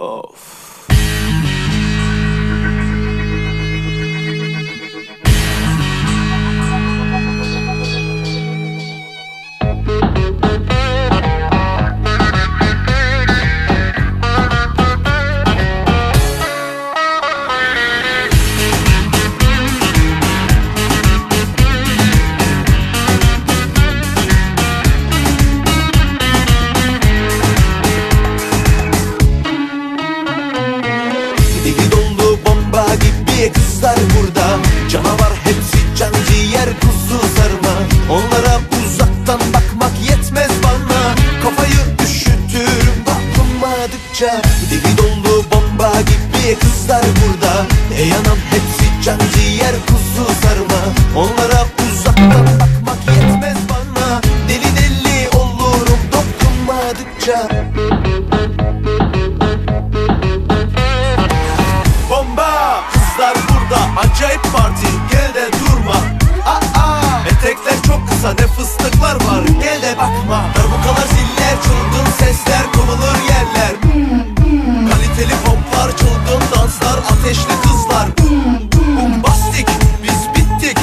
Of. Canavar hepsi can ciğer kuzu sarma. Onlara uzaktan bakmak yetmez bana. Kafayı üşütürüm dokunmadıkça Dili dolu bomba gibi kızlar burada. Ey anam hepsi can ciğer kuzu sarma. Onlara uzaktan bakmak yetmez bana. Deli deli olurum dokunmadıkça Acayip parti gel de durma. Aa. Etekler çok kısa ne fıstıklar var. Gel de bakma. Darbukalar ziller çılgın sesler kıvılır yerler. Kaliteli poplar çılgın danslar ateşli kızlar. Bombastik biz bittik.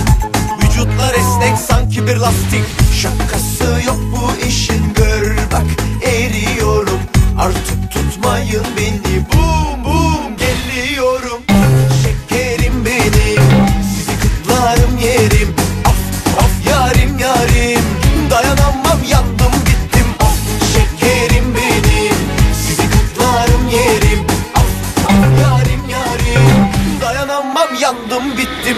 Vücutlar esnek sanki bir lastik. yandım bittim.